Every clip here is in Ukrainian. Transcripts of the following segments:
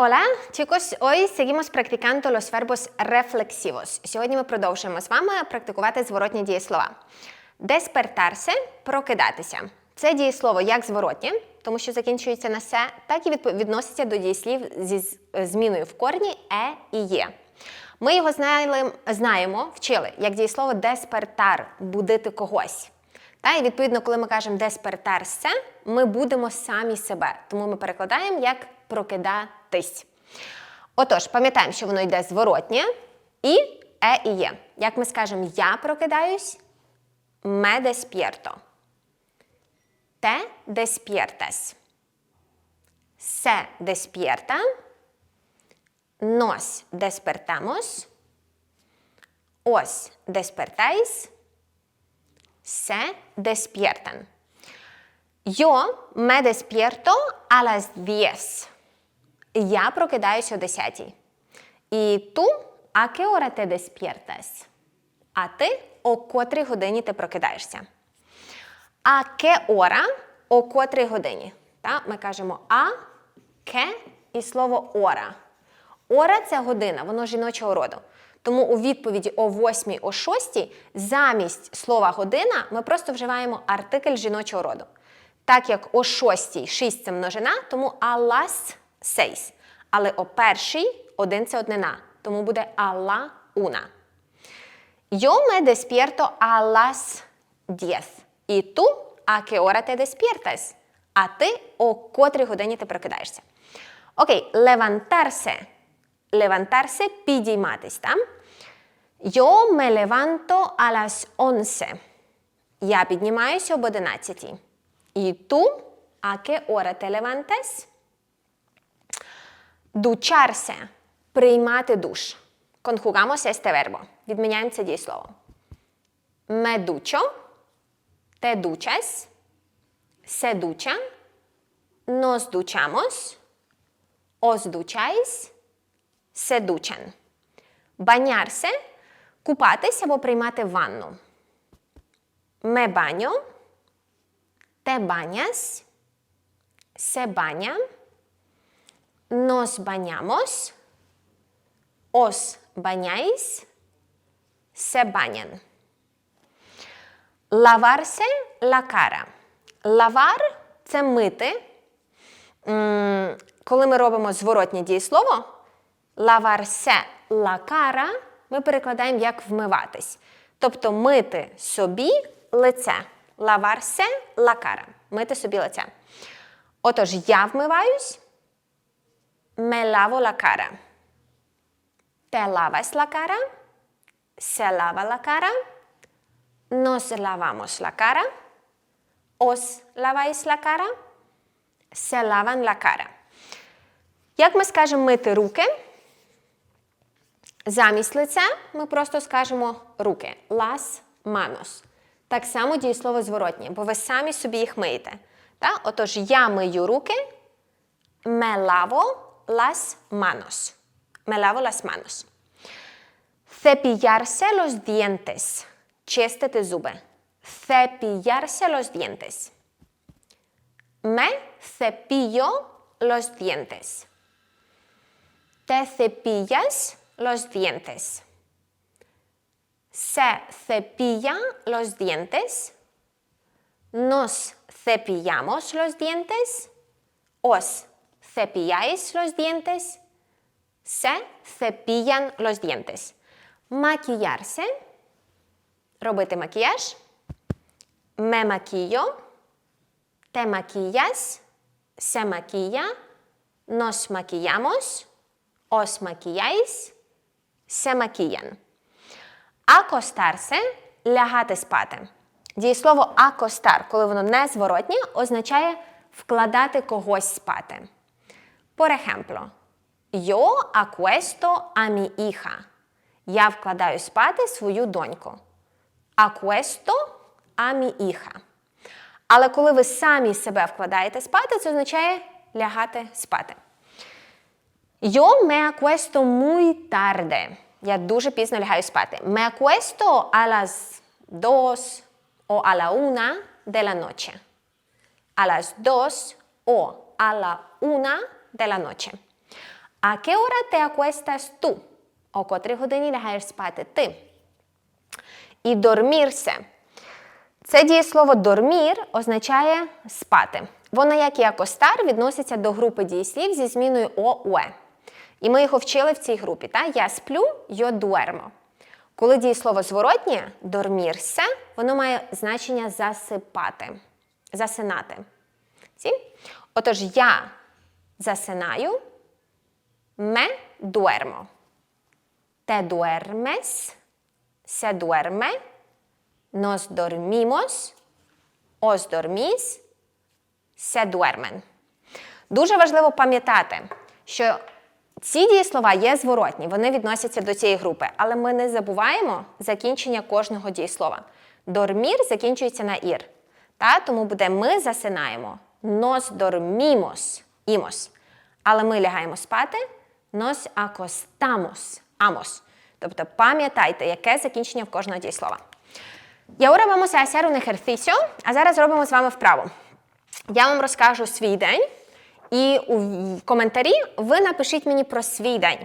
Hola, chicos. Hoy seguimos practicando los verbos reflexivos. Сьогодні ми продовжуємо з вами практикувати зворотні дієслова. Despertarse – прокидатися. Це дієслово як зворотнє, тому що закінчується на се, так і відноситься до дієслів зі зміною в корні е і є. Ми його знали, знаємо, вчили як дієслово despertar – будити когось. Та і відповідно, коли ми кажемо despertarse, ми будемо самі себе. Тому ми перекладаємо як прокидатись. Отож, пам'ятаємо, що воно йде зворотнє і е і є. Як ми скажемо я прокидаюсь, me despierto. Te despiertas. Se despierta. Nos despertamos. Os despertáis. Se despiertan. Yo me despierto a las 10. Я прокидаюсь о 10. І ту, hora te despiertas? А ти о котрій годині ти прокидаєшся? А qué hora – о котрій годині? Та? Ми кажемо а, ке і слово ора. Ора це година, воно жіночого роду. Тому у відповіді о 8, о 6 замість слова година ми просто вживаємо артикль жіночого роду. Так як о 6 6 це множина, тому a 6. Але о першій один це однина, тому буде a la una. Yo me despierto a las 10. І ту, а qué hora te despiertas? А ти о котрій годині ти прокидаєшся? Окей, levantarse. Levantarse – підійматись, так? Yo me levanto a las 11. Я піднімаюся об 11. І ту, а qué hora te levantas? Ducharse – приймати душ. Este verbo. Відміняємо це. Me ducho, te duchas, se ducha, nos duchamos, os ducháis, se duchan. Bañarse – купатись або приймати ванну. Me baño, te bañas, se baña, nos bañamos, os bañáis, se bañan. Lavarse la cara. Лавар це мити. Коли ми робимо зворотнє дієслово, lavarse la cara ми перекладаємо як вмиватись. Тобто мити собі лице. Lavarse la cara. Мити собі лице. Отож, я вмиваюсь. Me lavo la cara. Te lavas la cara. Se lava la cara. Nos lavamos la cara. Os laváis la cara. Se lavan la cara. Як ми скажемо мити руки? Замість лиця ми просто скажемо руки. Las manos. Так само дієслово зворотнє, бо ви самі собі їх миєте. Та? Отож, я мию руки. Me lavo las manos. Me lavo las manos. Cepillarse los dientes. Чистити зуби. Cepillarse los dientes. Me cepillo los dientes. Te cepillas los dientes. Se cepillan los dientes. Nos cepillamos los dientes. Os cepilláis los dientes. Se cepillan los dientes. Maquillarse. Робити макіяж. Me maquillo. Te maquillas. Se maquilla. Nos maquillamos. Os maquilláis. Se maquillan. Акостарсе лягати спати. Дієслово акостар, коли воно не зворотнє, означає вкладати когось спати. Por ejemplo, yo acuesto a mi hija. Я вкладаю спати свою доньку. Acuesto a mi hija. Але коли ви самі себе вкладаєте спати, це означає лягати спати. Yo me acuesto muy tarde. Я дуже пізно лягаю спати. Me acuesto a las 2 o a la 1 de la noche. A las 2 o a la 1 de la noche. А qué hora te acuestas tú? О котрій годині лягаєш спати ти? І dormirse. Це дієслово дормір означає спати. Воно, як і акостар, відноситься до групи дієслів зі зміною ОУЕ. І ми його вчили в цій групі. Та? Я сплю, yo duermo. Коли дієслово зворотнє дормірся, воно має значення засипати, засинати. Сі? Отож, я засинаю, me duermo. Te duermes, se duerme, nos dormimos, os dormís, se duermen. Дуже важливо пам'ятати, що ці дієслова є зворотні, вони відносяться до цієї групи, але ми не забуваємо закінчення кожного дієслова. Дормір закінчується на ір. Та? Тому буде ми засинаємо, nos dormimos, імос. Але ми лягаємо спати, nos acostamos, amos. Тобто пам'ятайте, яке закінчення в кожного дієслова. Y ahora vamos a а зараз зробимо з вами вправу. Я вам розкажу свій день, і в коментарі ви напишіть мені про свій день.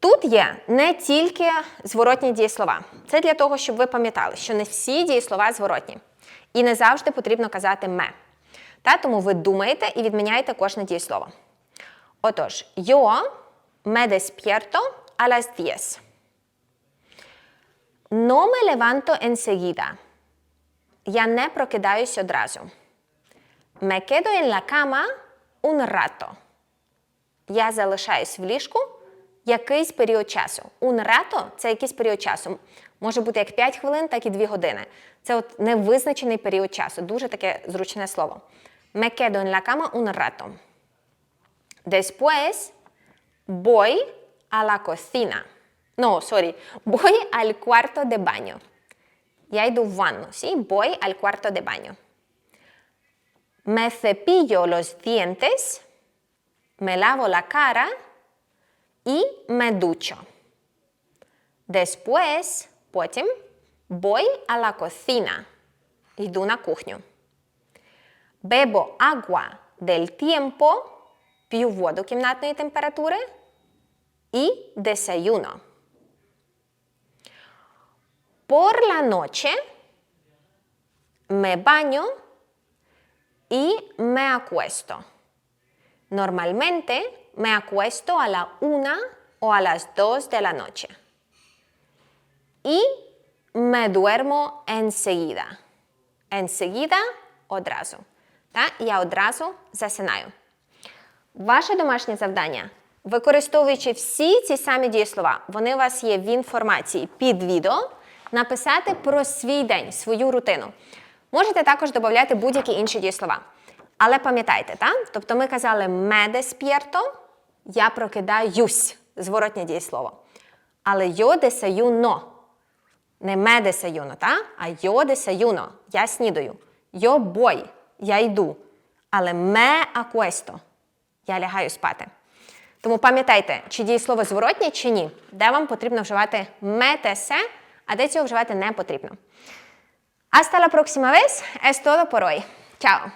Тут є не тільки зворотні дієслова. Це для того, щоб ви пам'ятали, що не всі дієслова зворотні. І не завжди потрібно казати ме. Та, тому ви думаєте і відміняєте кожне дієслово. Отож, yo me despierto a las 10. No me levanto enseguida. Я не прокидаюсь одразу. Me quedo en la cama un rato. Я залишаюсь в ліжку якийсь період часу. Un rato – це якийсь період часу. Може бути як 5 хвилин, так і 2 години. Це от невизначений період часу. Дуже таке зручне слово. Me quedo en la cama un rato. Después voy a la cocina. No, sorry. Voy al cuarto de baño. Я йду в ванну. ¿sí? Voy al cuarto de baño. Me cepillo los dientes, me lavo la cara y me ducho. Después, потім, voy a la cocina. Йду на кухню. Bebo agua del tiempo, п'ю воду кімнатної температури і desayuno. Por la noche me baño y me acuesto. Normalmente me acuesto a la una o a las dos de la noche. Y me duermo enseguida. Enseguida одразу. Та? Я одразу засинаю. Ваше домашнє завдання, використовуючи всі ці самі дієслова, вони у вас є в інформації під відео, написати про свій день, свою рутину. Можете також додати будь-які інші дієслова. Але пам'ятайте, так? Тобто ми казали despierto, я прокидаюсь, зворотнє дієслово. Але desayuno. Не desayuno, та? а desayuno. Я снідаю. Voy. Я йду. Але ме акуесто Я лягаю спати. Тому пам'ятайте, чи дієслово зворотнє, чи ні. Де вам потрібно вживати ме-тесе, а де цього вживати не потрібно. Hasta la próxima vez. Es todo por hoy. Chao.